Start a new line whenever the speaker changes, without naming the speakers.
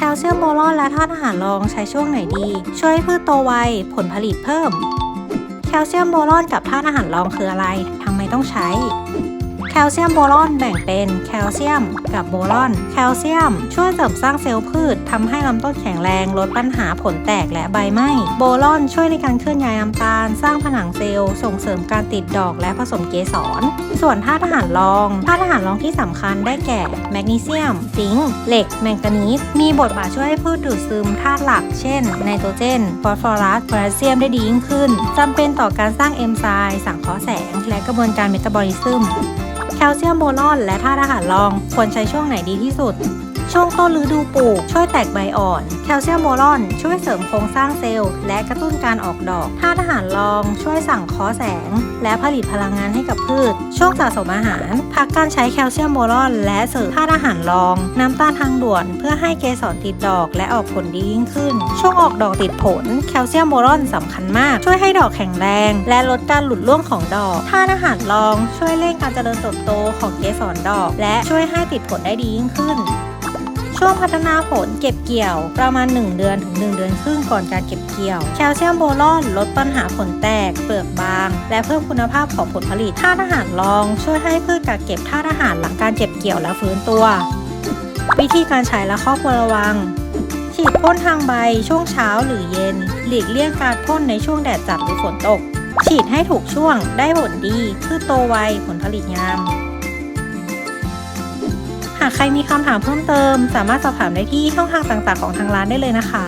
แคลเซียมโบรอนและธาตุอาหารรองใช้ช่วงไหนดี ช่วยให้พืชโตไว ผลผลิตเพิ่ม แคลเซียมโบรอนกับธาตุอาหารรองคืออะไรทำไมต้องใช้ แคลเซียมโบรอนแบ่งเป็นแคลเซียมกับโบรอน แคลเซียม ช่วยเสริมสร้างเซลล์พืชทำให้ลำต้นแข็งแรงลดปัญหาผลแตกและใบไหม้โบรอนช่วยในการเคลื่อนย้ายน้ำตาล สร้างผนังเซลล์ส่งเสริมการติดดอกและผสมเกสร ส่วนธาตุอาหารรองธาตุอาหารรองที่สำคัญได้แก่แมกนีเซียมซิงค์เหล็ก แมงกานีสมีบทบาทช่วยให้พืชดูดซึมธาตุหลัก เช่นไนโตรเจนฟอสฟอรัสโพแทสเซียมได้ดียิ่งขึ้นจำเป็นต่อการสร้างเอนไซม์สังเคราะห์แสง และกระบวนการเมตาบอลิซึม แคลเซียมโบลอนและธาตุอาหารรอง ควรใช้ช่วงไหนดีที่สุด ช่วงต้นฤดูปลูก ช่วยแตกใบอ่อน แคลเซียมโบรอนช่วยเสริมโครงสร้างเซลล์ และกระตุ้นการออกดอกธาตุอาหารรอง ช่วยสั่งเคราะห์แสง และผลิตพลังงานให้กับพืช ช่วงสะสมอาหาร พักการใช้แคลเซียมโบรอนและเสริมธาตุอาหารรอง น้ำตาลทางด่วน เพื่อให้เกสรติดดอกและออกผลดียิ่งขึ้น ช่วงออกดอกติดผล แคลเซียมโบรอนสำคัญมาก ช่วยให้ดอกแข็งแรง และลดการหลุดร่วงของดอกธาตุอาหารรอง ช่วยเร่งการเจริญเติบโตของเกสรดอก และช่วยให้ติดผลได้ดียิ่งขึ้น ช่วงพัฒนาผลเก็บเกี่ยว ประมาณ 1 เดือนถึง 1 เดือนครึ่งก่อนการเก็บเกี่ยว แคลเซียมโบรอนลดปัญหาผลแตก เปลือกบาง และเพิ่มคุณภาพของผลผลิตธาตุอาหารรอง ช่วยให้พืชกักเก็บธาตุอาหารหลังการเก็บเกี่ยวและฟื้นตัว วิธีการใช้และข้อควรระวังฉีดพ่นทางใบช่วงเช้าหรือเย็น หลีกเลี่ยงการพ่นในช่วงแดดจัดหรือฝนตก ฉีดให้ถูกช่วงได้ผลดีพืชโตไวผลผลิตงาม หากใครมีคำถามเพิ่มเติม สามารถสอบถามได้ที่ช่องทางต่างๆของทางร้านได้เลยนะคะ